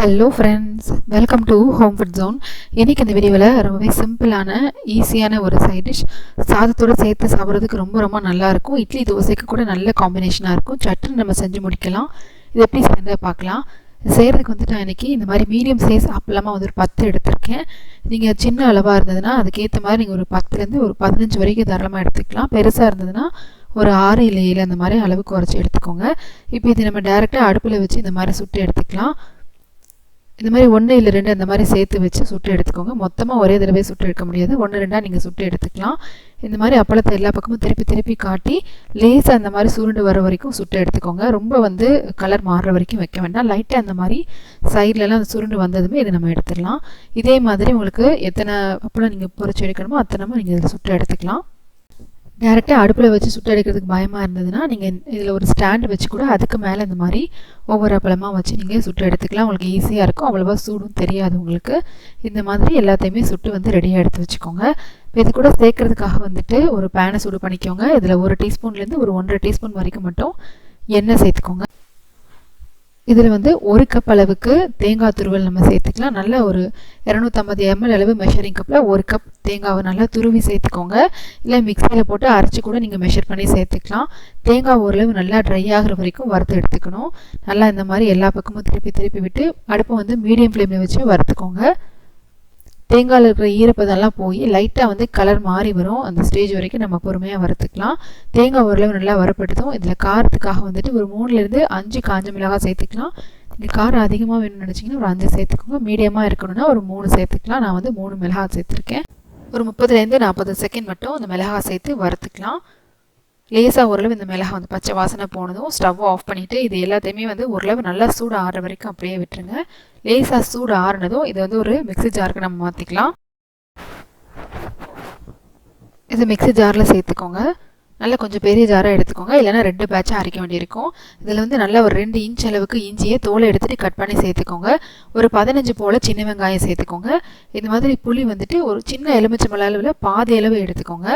Hello friends welcome to home food zone இன்றைக்கி இந்த வீடியோவில் ரொம்பவே சிம்பிளான ஈஸியான ஒரு சைட் டிஷ் சாதத்தோடு சேர்த்து சாப்பிட்றதுக்கு ரொம்ப ரொம்ப நல்லாயிருக்கும் இட்லி தோசைக்கு கூட நல்ல காம்பினேஷனாக இருக்கும். சட்டுன்னு நம்ம செஞ்சு முடிக்கலாம். இது எப்படி செய்யறத பார்க்கலாம். செய்கிறதுக்கு வந்துட்டு நான் இன்றைக்கி இந்த மாதிரி மீடியம் சைஸ் அப்பளமாக வந்து ஒரு பத்து எடுத்திருக்கேன். நீங்கள் சின்ன அளவாக இருந்ததுன்னா அதுக்கேற்ற மாதிரி நீங்கள் ஒரு பத்துலேருந்து ஒரு பதினஞ்சு வரைக்கும் தாராளமாக எடுத்துக்கலாம். பெருசாக இருந்ததுன்னா ஒரு ஆறு இல்லை ஏழு அந்த மாதிரி அளவு குறைச்சி எடுத்துக்கோங்க. இப்போ இது நம்ம டேரெக்டாக அடுப்பில் வச்சு இந்த மாதிரி சுட்டு எடுத்துக்கலாம். இந்த மாதிரி ஒன்று இல்லை ரெண்டு அந்த மாதிரி சேர்த்து வச்சு சுட்டு எடுத்துக்கோங்க. மொத்தமாக ஒரே தடவை சுட்டு எடுக்க முடியாது. ஒன்று ரெண்டாக நீங்கள் சுட்டு எடுத்துக்கலாம். இந்த மாதிரி அப்பளத்தை எல்லா பக்கமும் திருப்பி திருப்பி காட்டி லேசாக அந்த மாதிரி சுருண்டு வர வரைக்கும் சுட்டு எடுத்துக்கோங்க. ரொம்ப வந்து கலர் மாறுற வரைக்கும் வைக்க வேண்டாம். லைட்டாக அந்த மாதிரி சைட்லலாம் அந்த சுருண்டு வந்ததுமே இதை நம்ம எடுத்துடலாம். இதே மாதிரி உங்களுக்கு எத்தனை அப்பளம் நீங்கள் பொறிச்சு எடுக்கணுமோ அத்தனைமோ நீங்கள் இதை சுட்டு எடுத்துக்கலாம். டேரெக்டாக அடுப்பில் வச்சு சுட்டடிக்கிறதுக்கு பயமாக இருந்ததுன்னா நீங்கள் இதில் ஒரு ஸ்டாண்டு வச்சு கூட அதுக்கு மேலே இந்த மாதிரி ஒவ்வொரு அப்பளமாக வச்சு நீங்கள் சுட்டு எடுத்துக்கலாம். உங்களுக்கு ஈஸியாக இருக்கும். அவ்வளோவா சூடும் தெரியாது உங்களுக்கு. இந்த மாதிரி எல்லாத்தையுமே சுட்டு வந்து ரெடியாக எடுத்து வச்சுக்கோங்க. இப்போ இது கூட சேர்க்கறதுக்காக வந்துட்டு ஒரு பேனை சூடு பண்ணிக்கோங்க. இதில் ஒரு டீஸ்பூன்லேருந்து ஒரு ஒன்றரை டீஸ்பூன் வரைக்கும் மட்டும் எண்ணெய் சேர்த்துக்கோங்க. இதில் வந்து ஒரு கப் அளவுக்கு தேங்காய் துருவல் நம்ம சேர்த்துக்கலாம். நல்ல ஒரு இரநூத்தம்பது எம்எல் அளவு மெஷரிங் கப்பில் ஒரு கப் தேங்காவை நல்லா துருவி சேர்த்துக்கோங்க. இல்லை மிக்சியில் போட்டு அரைச்சி கூட நீங்கள் மெஷர் பண்ணி சேர்த்துக்கலாம். தேங்காய் ஓரளவு நல்லா ட்ரை ஆகிற வரைக்கும் வறுத்து எடுத்துக்கணும். நல்லா இந்த மாதிரி எல்லா பக்கமும் திருப்பி திருப்பி விட்டு அடுப்பை வந்து மீடியம் ஃப்ளேமில் வச்சு வறுத்துக்கோங்க. தேங்காயில் இருக்கிற ஈரப்பதெல்லாம் போய் லைட்டாக வந்து கலர் மாறி வரும். அந்த ஸ்டேஜ் வரைக்கும் நம்ம பொறுமையாக வறுத்துக்கலாம். தேங்காய் ஓரளவு நல்லா வரப்படுத்தும் இதில் காரத்துக்காக வந்துட்டு ஒரு மூணுலேருந்து அஞ்சு காஞ்ச மிளகாய் சேர்த்துக்கலாம். நீங்கள் காரம் அதிகமாக வேணும்னு நினச்சிங்கன்னா ஒரு அஞ்சு சேர்த்துக்கோங்க. மீடியமாக இருக்கணும்னா ஒரு மூணு சேர்த்துக்கலாம். நான் வந்து மூணு மிளகாய் சேர்த்துருக்கேன். ஒரு முப்பதுலேருந்து நாற்பது செகண்ட் மட்டும் அந்த மிளகாய் சேர்த்து வறுத்துக்கலாம். லேசாக ஓரளவு இந்த மிளகா வந்து பச்சை வாசனை போனதும் ஸ்டவ் ஆஃப் பண்ணிவிட்டு இது எல்லாத்தையுமே வந்து ஓரளவு நல்லா சூடு ஆறுற வரைக்கும் அப்படியே விட்டுருங்க. லேசாக சூடு ஆறுனதும் இது வந்து ஒரு மிக்சி ஜாருக்கு நம்ம மாற்றிக்கலாம் இது மிக்சி ஜாரில் சேர்த்துக்கோங்க. நல்லா கொஞ்சம் பெரிய ஜாராக எடுத்துக்கோங்க. இல்லைனா ரெண்டு பேட்சாக அரைக்க வேண்டியிருக்கும். இதில் வந்து நல்லா ஒரு ரெண்டு இன்ச் அளவுக்கு இஞ்சியை தோலை எடுத்துகிட்டு கட் பண்ணி சேர்த்துக்கோங்க. ஒரு பதினஞ்சு போல் சின்ன வெங்காயம் சேர்த்துக்கோங்க. இந்த மாதிரி புளி வந்துட்டு ஒரு சின்ன எலுமிச்சம்பழ அளவில் பாதி அளவு எடுத்துக்கோங்க.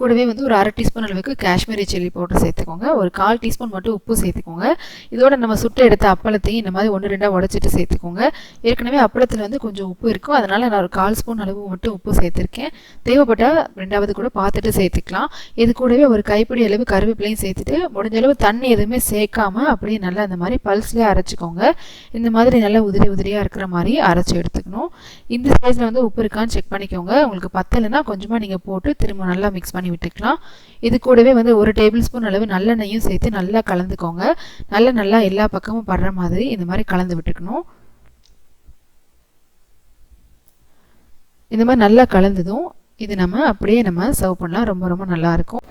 கூடவே வந்து ஒரு அரை டீஸ்பூன் அளவுக்கு காஷ்மீரி சில்லி பவுடர் சேர்த்துக்கோங்க. ஒரு கால் டீஸ்பூன் மட்டும் உப்பு சேர்த்துக்கோங்க. இதோட நம்ம சுட்டு எடுத்த அப்பளத்தையும் இந்த மாதிரி ஒன்று ரெண்டாக உடச்சிட்டு சேர்த்துக்கோங்க. ஏற்கனவே அப்பளத்தில் வந்து கொஞ்சம் உப்பு இருக்கும். அதனால் நான் ஒரு கால் ஸ்பூன் அளவு மட்டும் உப்பு சேர்த்துருக்கேன். தேவைப்பட்டால் ரெண்டாவது கூட பார்த்துட்டு சேர்த்துக்கலாம். இது கூடவே ஒரு கைப்பிடி அளவு கருவேப்பிலையும் சேர்த்துட்டு முடிஞ்ச அளவு தண்ணி எதுவுமே சேர்க்காம அப்படியே நல்லா இந்த மாதிரி பல்ஸ்லேயே அரைச்சிக்கோங்க. இந்த மாதிரி நல்லா உதிரி உதிரியாக இருக்கிற மாதிரி அரைச்சி எடுத்துக்கணும். இந்த சைஸில் வந்து உப்பு இருக்கான்னு செக் பண்ணிக்கோங்க. உங்களுக்கு பத்தலைன்னா கொஞ்சமாக நீங்கள் போட்டு திரும்ப நல்லா மிக்ஸ் பண்ணி பண்ணி விட்டுக்கலாம். இது கூடவே வந்து ஒரு டேபிள் ஸ்பூன் அளவு நல்லெண்ணெயும் சேர்த்து நல்லா கலந்துக்கோங்க. நல்ல நல்லா எல்லா பக்கமும் படுற மாதிரி இந்த மாதிரி கலந்து விட்டுக்கணும். இந்த மாதிரி நல்லா கலந்ததும் இது நம்ம அப்படியே நம்ம சர்வ் பண்ணலாம். ரொம்ப ரொம்ப நல்லாயிருக்கும்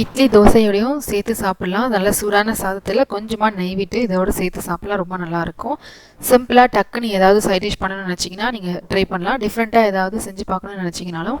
இட்லி தோசையோடையும் சேர்த்து சாப்பிட்லாம். நல்ல சூடான சாதத்தில் கொஞ்சமாக நெய் விட்டு இதோட சேர்த்து சாப்பிட்லாம். ரொம்ப நல்லாயிருக்கும் சிம்பிளாக டக்குன்னு ஏதாவது சைட் டிஷ் பண்ணணும்னு நினச்சிங்கன்னா நீங்கள் ட்ரை பண்ணலாம். டிஃப்ரெண்ட்டாக ஏதாவது செஞ்சு பார்க்கணும்னு நினச்சிங்கனாலும்